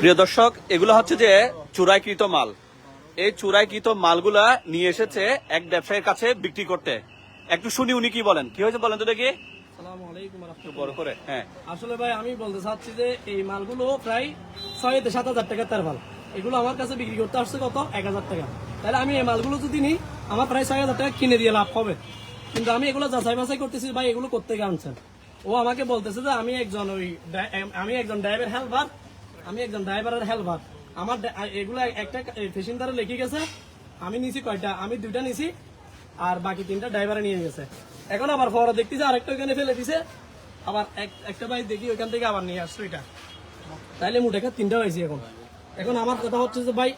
প্রিয় দর্শক এগুলো হচ্ছে যে চুরাইকৃত মাল। এই চুরাইকৃত মালগুলা নিয়ে এসেছে এক ব্যবসায়ীর কাছে বিক্রি করতে। একটু শুনি উনি কি বলেন। কি হয়েছে বলেন তো দেখি। হ্যাঁ। আসলে ভাই আমি বলতে চাচ্ছি যে এই মালগুলো প্রায় ছয় সাত হাজার টাকা তার মাল এগুলো আমার কাছে বিক্রি করতে আসছে কত? এক হাজার টাকা। তাহলে আমি এই মালগুলো যদি নিই আমার প্রায় ছয় হাজার টাকা কিনে দিয়ে লাভ হবে। কিন্তু আমি এগুলো যাচাই বাছাই করতেছি ভাই এগুলো করতে আনছেন? ও আমাকে বলতেছে যে আমি একজন ওই আমি একজন ড্রাইভার হেল্পার আমি একজন ড্রাইভারের হেল্পার আমার এগুলো একটা ফেশিনদারে লিখে গেছে, আমি নিছি কয়টা? আমি দুইটা নিছি, আর বাকি তিনটা ড্রাইভারে নিয়ে গেছে। এখন আবার পরে দেখতেছি আরেকটা ওইখানে ফেলে দিছে। আবার এক- একটা বাইক দেখি ওইখান থেকে আবার নিয়ে আসছো এটা তাইলে মুঠে তিনটা হয়েছে এখন। এখন আমার কথা হচ্ছে যে, ভাই,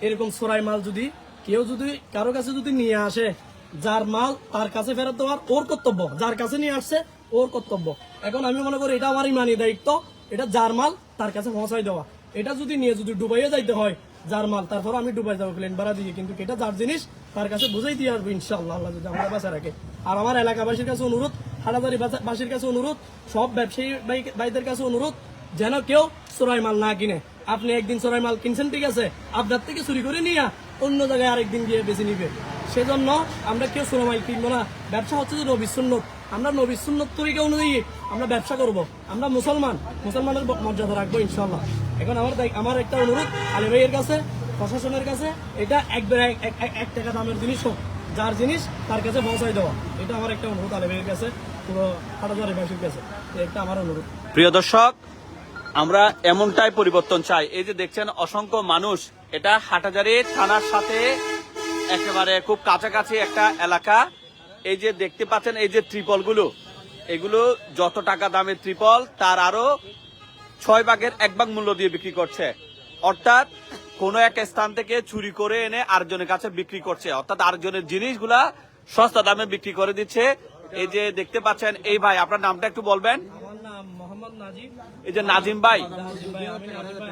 এরকম সরাই মাল যদি, কেউ যদি কারও কাছে যদি নিয়ে আসে, যার মাল তার কাছে ফেরত দেওয়ার ওর কর্তব্য, যার কাছে নিয়ে আসছে ওর কর্তব্য। এখন আমি মনে করি এটা আমার ইমানি দায়িত্ব। এটা যার মাল, তার কাছে পৌঁছাই দেওয়া। এটা যদি নিয়ে যদি ডুবাইয়ে যাইতে হয়, যার মাল, তারপর আমি ডুবাই যাব প্লেন ভাড়া দিয়ে। কিন্তু এটা যার জিনিস, তার কাছে বুঝাই দিয়ে আসব ইনশাল্লাহ আল্লাহ যদি আমরা বাসা রাখে। আর আমার এলাকাবাসীর কাছে অনুরোধ, হাটাদারি বাসীর কাছে অনুরোধ, সব ব্যবসায়ী ভাই- ভাইদের কাছে অনুরোধ, যেন কেউ চোরাই মাল না কিনে। আপনি একদিন চোরাই মাল কিনছেন, ঠিক আছে? আপনার থেকে চুরি করে নিয়ে অন্য জায়গায় আরেকদিন গিয়ে বেছে নিবে। সেজন্য আমরা কেউ মাল কিনবো না। ব্যবসা হচ্ছে যে নবী সুন্নত। আমরা নবী সুন্নত তরিকা অনুযায়ী আমরা ব্যবসা করব। আমরা মুসলমান। মুসলমানের মর্যাদা রাখব ইনশাল্লাহ এখন আমার আমার একটা অনুরোধ আলী ভাইয়ের কাছে, প্রশাসনের কাছে, এটা একবার এক- টাকা দামের জিনিস হোক, যার জিনিস তার কাছে পৌঁছাই দেওয়া। এটা আমার একটা অনুরোধ আলী ভাইয়ের কাছে, পুরো হাটাজারি বাসীর কাছে। এটা আমার অনুরোধ। প্রিয় দর্শক, আমরা এমনটাই পরিবর্তন চাই। এই যে দেখছেন, অসংখ্য মানুষ এটা হাটাজারি থানার সাথে একেবারে খুব কাছাকাছি একটা এলাকা। এই যে দেখতে পাচ্ছেন, এই যে ত্রিপলগুলো এগুলো যত টাকা দামের ত্রিপল, তার আরও ছয় ভাগের এক ভাগ মূল্য দিয়ে বিক্রি করছে। অর্থাৎ কোন এক স্থান থেকে চুরি করে এনে আরেকজনের কাছে বিক্রি করছে। অর্থাৎ আরেকজনের জিনিসগুলা সস্তা দামে বিক্রি করে দিচ্ছে। এই যে দেখতে পাচ্ছেন, এই ভাই, আপনার নামটা একটু বলবেন আমার নাম মোহাম্মদ নাজিব এই যে নাজিম ভাই। আমি নাজিব ভাই,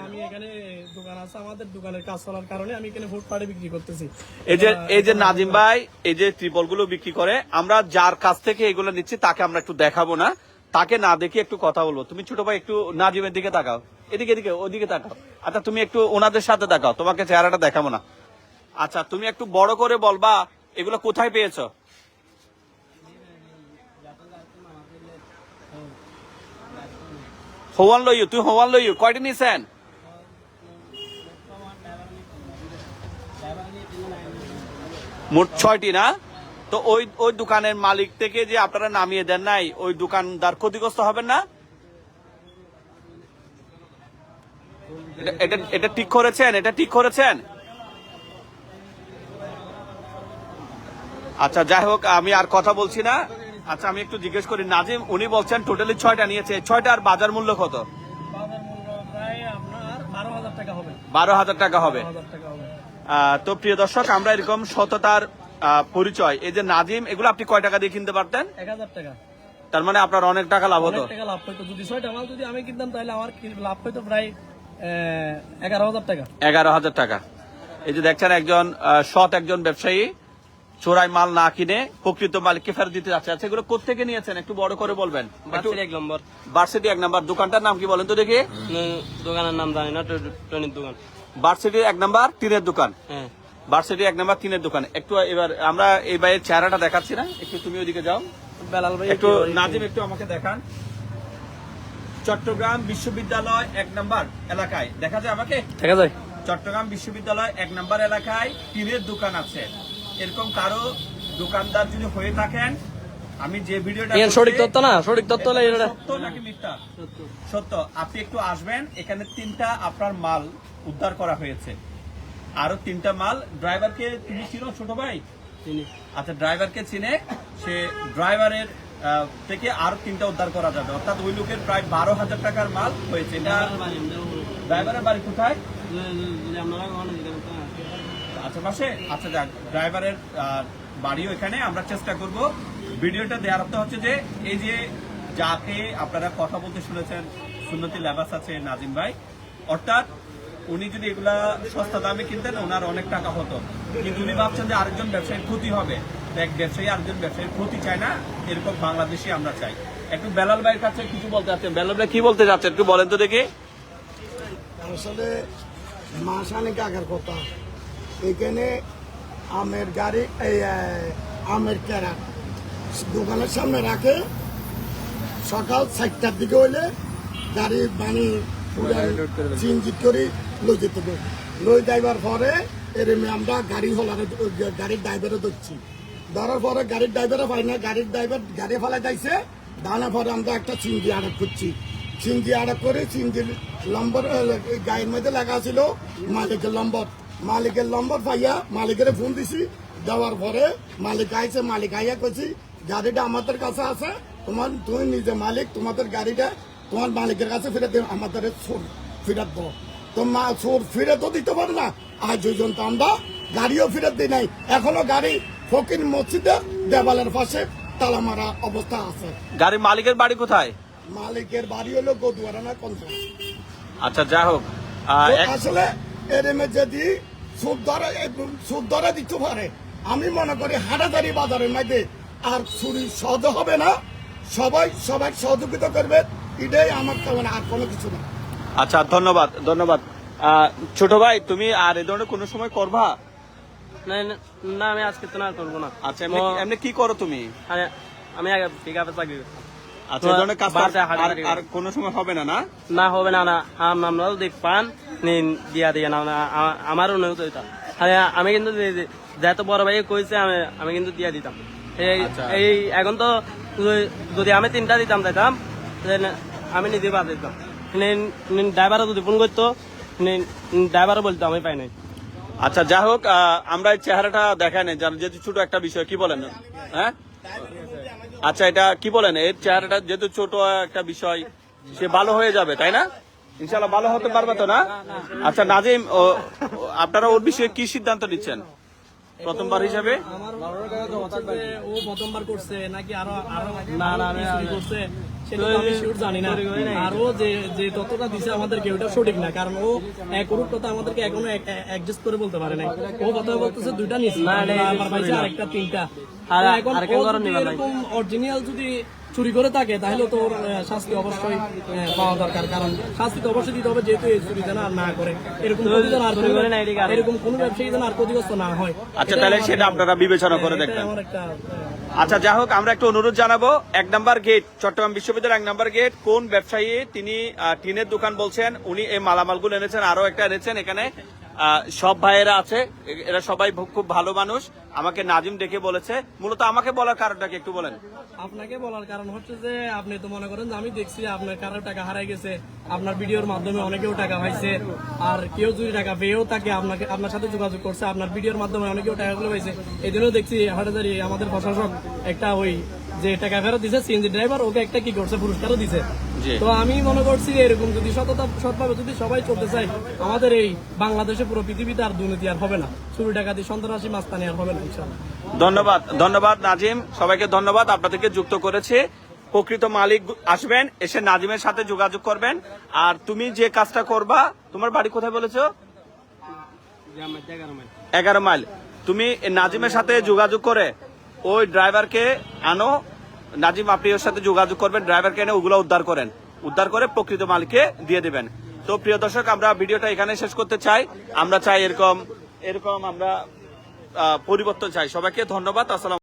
আমি এখানে দোকান আছে আমাদের দোকানের কাজ চলার কারণে আমি এখানে ফুটপাতে বিক্রি করতেছি। এই যে এই যে নাজিম ভাই এই যে ত্রিপলগুলো বিক্রি করে আমরা যার কাছ থেকে এগুলো নিচ্ছি তাকে আমরা একটু দেখাবো না। তাকে না দেখে একটু কথা বলব। তুমি ছোট ভাই একটু নাজিমের দিকে তাকাও। এদিকে এদিকে ওদিকে তাকাও। আচ্ছা তুমি একটু ওনাদের সাথে দেখাও তোমাকে চেহারাটা দেখাবো না। আচ্ছা তুমি একটু বড় করে বলবা এগুলো কোথায় পেয়েছ? হোয়ান লইও, তুই হোয়ান লইও, কয়টা নিছেন? মোট ছয়টি না? তো ওই ওই দোকানের মালিক থেকে যে আপনারা নামিয়ে দেন নাই, ওই দোকানদার ক্ষতিগ্রস্ত হবেন না? এটা- এটা এটা ঠিক করেছেন? এটা ঠিক করেছেন? আচ্ছা যাই হোক, আমি আর কথা বলছি না। আচ্ছা আমি একটু জিজ্ঞেস করি নাজিম উনি বলছেন টোটালি ছয়টা নিয়েছে। ছয়টার বাজার মূল্য কত? বাজার মূল্য প্রায় আপনার বারো হাজার টাকা হবে। তো প্রিয় দর্শক আমরা এরকম সততার পরিচয় এই যে নাজিম এগুলো আপনি কয় টাকা দিয়ে কিনতে পারতেন? এক হাজার টাকা। তার মানে আপনার অনেক টাকা লাভ হতো। টাকা লাভ হইতো যদি ছয়টা মাল যদি আমি কিনতাম তাহলে আমার লাভ হইতো প্রায় এগারো হাজার টাকা। এগারো হাজার টাকা। এই যে দেখছেন একজন সৎ একজন ব্যবসায়ী। চোরাই মাল না কিনে প্রকৃত মালিককে ফেরত দিতে যাচ্ছে। আচ্ছা এগুলো কোথেকে নিয়েছেন? একটু বড় করে বলবেন। এক নম্বর। ভার্সিটি এক নাম্বার। দোকানটার নাম কি বলেন তো দেখি? দোকানের নাম জানি না ট- টনির দোকান। ভার্সিটি এক নাম্বার তিনের দোকান। হ্যাঁ। ভার্সিটি এক নাম্বার তিনের দোকান। একটু এবার আমরা এই ভাইয়ের চেহারাটা দেখাচ্ছি না। একটু তুমি ওদিকে যাও। বেলাল ভাই একটু নাজিম একটু আমাকে দেখান। চট্টগ্রাম বিশ্ববিদ্যালয় এক নাম্বার এলাকায়। দেখা যায় আমাকে? দেখা যায়। চট্টগ্রাম বিশ্ববিদ্যালয় এক নাম্বার এলাকায় টিনের দোকান আছে। এরকম কারও দোকানদার যদি হয়ে থাকেন আমি যে ভিডিওটা সঠিক তথ্য না? সঠিক তথ্য সত্য নাকি মিথ্যা? সত্য। আপনি একটু আসবেন এখানে তিনটা আপনার মাল উদ্ধার করা হয়েছে। আরও তিনটা মাল। ড্রাইভারকে তুমি চিনো ছোট ভাই? চিনি। আচ্ছা ড্রাইভারকে চিনে সে ড্রাইভারের আহ, থেকে আরও তিনটা উদ্ধার করা যাবে। অর্থাৎ ওই লোকের প্রায় বারো হাজার টাকার মাল হয়েছে। এটা ড্রাইভারের বাড়ি কোথায়? আশেপাশে। আচ্ছা যাক ড্রাইভারের বাড়িও এখানে। আমরা চেষ্টা করব। ভিডিওটা দেওয়ার অর্থ হচ্ছে যে, এই যে যাকে আপনারা কথা বলতে শুনেছেন, সুন্নতি লেবাস আছে নাজিম ভাই, অর্থাৎ উনি যদি এগুলা সস্তা দামে কিনতেন, ওনার অনেক টাকা হতো। কিন্তু উনি ভাবছেন যে আরেকজন ব্যবসায়ীর ক্ষতি হবে। এক ব্যবসায়ী আরেকজন ব্যবসায়ীর ক্ষতি চায় না, এরকম বাংলাদেশি আমরা চাই। একটু বেলাল ভাইয়ের কাছে কিছু বলতে চাচ্ছেন। বেলাল ভাই, কি বলতে চাচ্ছেন? একটু বলেন তো দেখি। আসলে মাসানিক আগার কথা। এখানে আমের গাড়ি এই আমের ক্যারাট দোকানের সামনে রাখে। সকাল চারটার দিকে হইলে গাড়ি মানে চিনজিট করে লই যেতে হবে। লই যাইবার পরে এরমে আমরা গাড়ি হলারে গাড়ির ড্রাইভারে ধরছি। ধরার পরে গাড়ির ড্রাইভারে পাই না। গাড়ির ড্রাইভার গাড়ি ফেলা যাইছে। দানা পরে আমরা একটা চিনজি আড়ক করছি। চিনজি আড়ক করে চিনজির লম্বর গাড়ির মধ্যে লেখা ছিল মালিকের নম্বর মালিকের নম্বর পাইয়া মালিকের ফোন দিছি। দেওয়ার পরে মালিক আইছে মালিক আইয়া কইছি গাড়িটা আমাদের কাছে আছে তোমার তুমি নিজে মালিক তোমাদের গাড়িটা তোমার মালিকের কাছে ফিরে দিও আমাদের চোর ফিরত দাও। তো মা চোর ফিরে তো দিতে পারে না। আজ পর্যন্ত আমরা গাড়িও ফিরত দিই নাই। এখনও গাড়ি ফকির মসজিদের দেওয়ালের পাশে তালা মারা অবস্থা আছে। গাড়ি মালিকের বাড়ি কোথায়? মালিকের বাড়ি হলো গদুয়ারানা কন্ট্রাক্ট আচ্ছা যা হোক আসলে এরমে যদি সুদ ধরে সুদ ধরে দিতে পারে। আমি মনে করি হাটাদারি বাজারের মধ্যে আর চুরি সহজ হবে না। সবাই সবাই সহযোগিতা করবে। এটাই আমার কেমন আর কোনো কিছু না। আচ্ছা ধন্যবাদ ধন্যবাদ। ছোট ভাই তুমি আর এ ধরনের কোনো সময় করবা? না আমি আজকে তো না করব না। আচ্ছা এমনি এমনি কি করো তুমি? আমি আগে পিক আপে চাকরি আচ্ছা ধরনের কাজ আর- কোনো সময় হবে না না? না হবে না না। আম- আমরাও দেখ পান। নিন দিয়া দিয়ে না না, আ- আমারও নয় আরে, আমি কিন্তু যেহেতু বড় ভাই কইছে আমি আমি কিন্তু দিয়া দিতাম। এই আচ্ছা। এই এখন তো যদি- আমি তিনটা দিতাম দিতাম তাহলে আমি নিজে বাদ দিতাম। ড্রাইভারও যদি ফোন করতো ড্রাইভারও বলতো আমি পাই নাই। আচ্ছা যা হোক আমরা এই চেহারাটা দেখাই নাই। যেহেতু ছোট একটা বিষয় কি বলেন? হ্যাঁ? আচ্ছা এটা কি বলেন? এর চেহারাটা যেহেতু ছোট একটা বিষয় সে ভালো হয়ে যাবে তাই না? ইনশাল্লাহ ভালো হতে পারবে তো না? আচ্ছা নাজিম আপনারা ওর বিষয়ে কি সিদ্ধান্ত নিচ্ছেন? প্রথমবার হিসাবে? আমার হচ্ছে যে ও প্রথমবার করছে নাকি আরও আরও না, না, আরও আমি- কিছু আমি- করছে সেটা আমি শিওর জানি না আর ও যে যে ততটা দিছে আমাদেরকে ওটা সঠিক না। কারণ ও এক রূপ কথা আমাদেরকে এখনও অ্যাডজাস্ট করে বলতে পারে নাই। ও কথা বলতেছে দুইটা নিচ্ছে না, না, এই আবার পাইছে আরেকটা তিনটা। আর- এখন আর কেউ ও কারও যদি নিবে না। এরকম অরিজিনাল যদি চুরি করে থাকে তাহলে তো ওর শাস্তি অবশ্যই পাওয়া দরকার। কারণ শাস্তি তো অবশ্যই দিতে হবে যেহেতু এই চুরি যেন আর না করে। এরকম এরকম কোনো ব্যবসায়ী যেন আর ক্ষতিগ্রস্ত না হয়। আচ্ছা তাহলে সেটা আপনারা বিবেচনা করে দেখবেন। আচ্ছা যা হোক আমরা একটু অনুরোধ জানাব এক নাম্বার গেট চট্টগ্রাম বিশ্ববিদ্যালয়ের এক নাম্বার গেট কোন ব্যবসায়ী তিনি টিনের দোকান বলছেন উনি এই মালামালগুলো এনেছেন আরও একটা এনেছেন এখানে। সব ভাইয়েরা আছে এরা সবাই খুব ভালো মানুষ। আমাকে নাজিম ডেকে বলেছে। মূলত আমাকে বলার কারণটাকে একটু বলেন। আপনাকে বলার কারণ হচ্ছে যে, আপনি তো মনে করেন যে আমি দেখছি আপনার কারও টাকা হারাই গেছে, আপনার ভিডিওর মাধ্যমে অনেকেও টাকা পাইছে, আর কেউ যদি টাকা পেয়েও থাকে আপনাকে আপনার সাথে যোগাযোগ করছে, আপনার ভিডিওর মাধ্যমে অনেকেও টাকাগুলো পাইছে এই জন্য দেখছি হাটাজারি আমাদের প্রশাসক একটা ওই যে টাকা ফেরত দিছে সিএনজি ড্রাইভার ওকে একটা কি করছে পুরস্কারও দিছে। তো আমি মনে করছি এরকম যদি সততা সৎভাবে যদি সবাই চলতে চাই আমাদের এই বাংলাদেশে পুরো পৃথিবীতে আর দুর্নীতি আর হবে না। চুরি টাকা দিয়ে সন্ত্রাসী মাস্তানি আর হবে না ইনশাল্লাহ ধন্যবাদ ধন্যবাদ নাজিম। সবাইকে ধন্যবাদ আপনাদেরকে যুক্ত করেছে। প্রকৃত মালিক আসবেন এসে নাজিমের সাথে যোগাযোগ করবেন। আর তুমি যে কাজটা করবা তোমার বাড়ি কোথায় বলেছ। এগারো মাইল। তুমি নাজিমের সাথে যোগাযোগ করে ওই ড্রাইভারকে আনো নাজিম, আপনি ওর সাথে যোগাযোগ করবেন ড্রাইভারকে এনে ওগুলো উদ্ধার করেন। উদ্ধার করে প্রকৃত মালকে দিয়ে দেবেন। তো প্রিয় দর্শক, আমরা ভিডিওটা এখানে শেষ করতে চাই। আমরা চাই এরকম এরকম আমরা পরিবর্তন চাই। সবাইকে ধন্যবাদ। আসসালাম